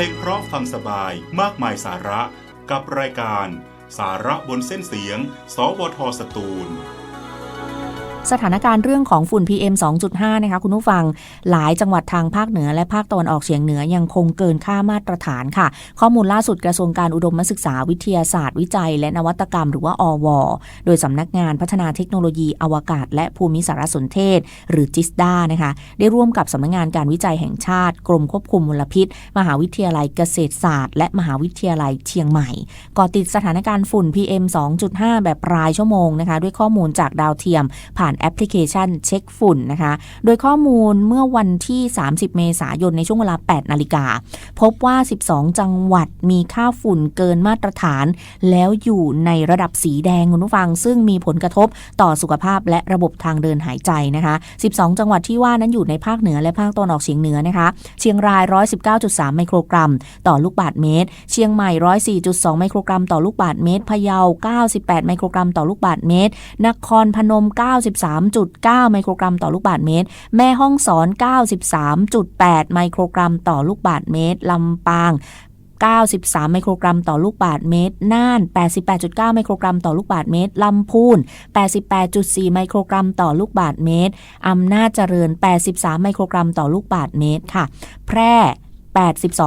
ลงเพราะฟังสบายมากมายสาระกับรายการ สาระบนเส้นเสียง สวทสตูล สถานการณ์เรื่องของฝุ่น PM 2.5 นะคะคุณผู้ฟัง หลายจังหวัดทางภาคเหนือและภาคตะวันออกเฉียงเหนือยังคงเกินค่ามาตรฐานค่ะ ข้อมูลล่าสุดกระทรวงการอุดมศึกษาวิทยาศาสตร์วิจัย และนวัตกรรมหรือว่าอว โดยสำนักงานพัฒนาเทคโนโลยีอวกาศ และภูมิสารสนเทศ หรือจิสดานะคะ ได้ร่วมกับสำนักงานการวิจัยแห่งชาติ กรมควบคุมมลพิษ มหาวิทยาลัยเกษตรศาสตร์ และมหาวิทยาลัยเชียงใหม่ก่อติดสถานการณ์ฝุ่น PM 2.5 แบบรายชั่วโมงนะคะด้วยข้อมูลจากดาวเทียมผ่านแอปพลิเคชันเช็คฝุ่นนะคะ โดยข้อมูลเมื่อวันที่ 30 เมษายนในช่วงเวลา 8 นาฬิกา พบว่า 12 จังหวัดมีค่าฝุ่นเกินมาตรฐาน แล้วอยู่ในระดับสีแดงคุณผู้ฟัง ซึ่งมีผลกระทบต่อสุขภาพและระบบทางเดินหายใจนะคะ 12 จังหวัดที่ว่านั้นอยู่ในภาคเหนือและภาคตะวันออกเฉียงเหนือนะคะ เชียงราย 119.3 ไมโครกรัม ต่อลูกบาศก์เมตร เชียงใหม่ 104.2 ไมโครกรัม ต่อลูกบาศก์เมตร พะเยา 98 ไมโครกรัม ต่อลูกบาศก์เมตร นครพนม93.9 ไมโครกรัมต่อลูกบาศก์เมตร แม่ฮ่องสอน 93.8 ไมโครกรัมต่อลูกบาศก์เมตร ลำปาง 93 ไมโครกรัมต่อลูกบาศก์เมตร น่าน 88.9 ไมโครกรัมต่อลูกบาศก์เมตร ลำพูน 88.4 ไมโครกรัมต่อลูกบาศก์เมตร อำนาจเจริญ 83 ไมโครกรัมต่อลูกบาศก์เมตรค่ะ แพร่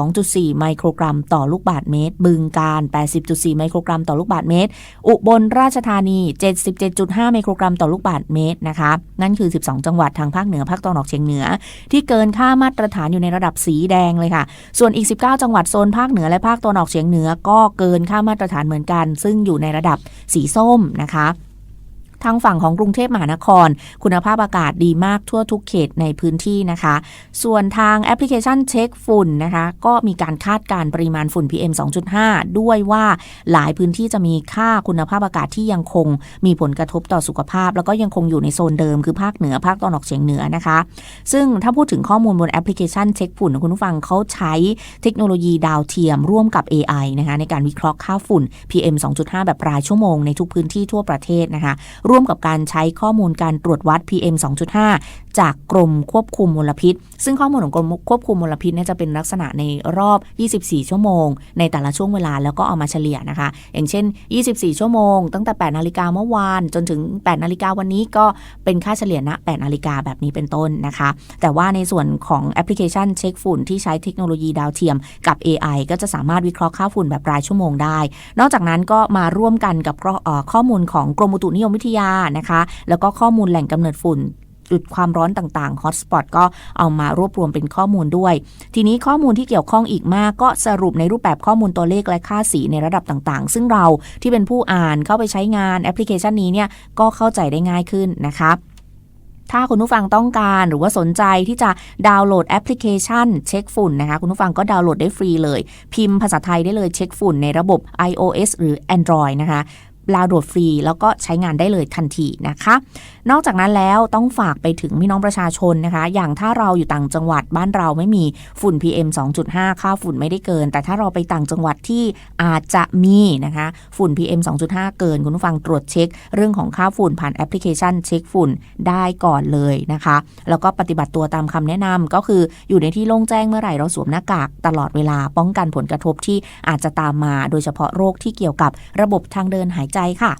82.4 ไมโครกรัมต่อลูกบาศก์เมตร บึงการ 80.4 ไมโครกรัมต่อลูกบาศก์เมตร อุบลราชธานี 77.5 ไมโครกรัมต่อลูกบาศก์เมตรนะคะ นั่นคือ 12 จังหวัดทางภาคเหนือภาคตะวันออกเฉียงเหนือ ที่เกินค่ามาตรฐานอยู่ในระดับสีแดงเลยค่ะ ส่วนอีก 19 จังหวัดโซนภาคเหนือและภาคตะวันออกเฉียงเหนือ ก็เกินค่ามาตรฐานเหมือนกัน ซึ่งอยู่ในระดับสีส้มนะคะ ทางฝั่งของกรุงเทพมหานคร คุณภาพอากาศดีมากทั่วทุกเขตในพื้นที่นะคะ ส่วนทางแอปพลิเคชันเช็คฝุ่นนะคะ ก็มีการคาดการณ์ปริมาณฝุ่น PM 2.5 ด้วยว่าหลายพื้นที่จะมีค่าคุณภาพอากาศที่ยังคงมีผลกระทบต่อสุขภาพ แล้วก็ยังคงอยู่ในโซนเดิมคือภาคเหนือภาคตะวันออกเฉียงเหนือนะคะ ซึ่งถ้าพูดถึงข้อมูลบนแอปพลิเคชันเช็คฝุ่นคุณผู้ฟังเขาใช้เทคโนโลยีดาวเทียมร่วมกับ AI นะคะในการวิเคราะห์ค่าฝุ่น PM 2.5 แบบรายชั่วโมงในทุกพื้นที่ทั่วประเทศนะคะรร่วมกับการใช้ข้อมูลการตรวจวัด PM 2.5จากกรมควบคุมมลพิษ ซึ่งข้อมูลของกรมควบคุมมลพิษเนี่ยจะเป็นลักษณะในรอบ 24 ชั่วโมง ในแต่ละช่วงเวลาแล้วก็เอามาเฉลี่ยนะคะ อย่างเช่น 24 ชั่วโมง ตั้งแต่ 8 นาฬิกาเมื่อวาน จนถึง 8 นาฬิกาวันนี้ก็เป็นค่าเฉลี่ยณ 8 นาฬิกาแบบนี้เป็นต้นนะคะ แต่ว่าในส่วนของแอปพลิเคชันเช็คฝุ่นที่ใช้เทคโนโลยีดาวเทียมกับ AI ก็จะสามารถวิเคราะห์ค่าฝุ่นแบบรายชั่วโมงได้ นอกจากนั้นก็มาร่วมกันกับข้อมูลของกรมอุตุนิยมวิทยานะคะ แล้วก็ข้อมูลแหล่งกำเนิดฝุ่น จุดความร้อนต่างๆฮอตสปอตก็เอามารวบรวมเป็นข้อมูลด้วย ทีนี้ข้อมูลที่เกี่ยวข้องอีกมาก ก็สรุปในรูปแบบข้อมูลตัวเลขและค่าสีในระดับต่างๆ ซึ่งเราที่เป็นผู้อ่านเข้าไปใช้งานแอปพลิเคชันนี้เนี่ยก็เข้าใจได้ง่ายขึ้นนะคะถ้าคุณผู้ฟังต้องการหรือว่าสนใจที่จะดาวน์โหลดแอปพลิเคชันเช็คฝุ่นนะคะ คุณผู้ฟังก็ดาวน์โหลดได้ฟรีเลย พิมพ์ภาษาไทยได้เลยเช็คฝุ่นในระบบ iOS หรือ Android นะคะ ดาวโหลดฟรี แล้วก็ใช้งานได้เลยทันทีนะคะ นอกจากนั้นแล้วต้องฝากไปถึงพี่น้องประชาชนนะคะ อย่างถ้าเราอยู่ต่างจังหวัดบ้านเราไม่มีฝุ่น PM 2.5 ค่าฝุ่นไม่ได้เกิน แต่ถ้าเราไปต่างจังหวัดที่อาจจะมีนะคะ ฝุ่น PM 2.5 เกิน คุณผู้ฟังตรวจเช็ค เรื่องของค่าฝุ่นผ่านแอปพลิเคชันเช็คฝุ่นได้ก่อนเลยนะคะ แล้วก็ปฏิบัติตัวตามคำแนะนำก็คืออยู่ในที่โล่งแจ้งเมื่อไหร่เราสวมหน้ากากตลอดเวลาป้องกันผลกระทบที่อาจจะตามมา โดยเฉพาะโรคที่เกี่ยวกับระบบทางเดินหายใจค่ะ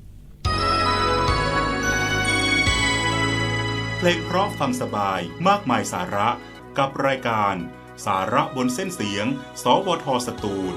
เพลงเพราะฟังสบายมากมายสาระกับรายการ สาระบนเส้นเสียง สวทสตูล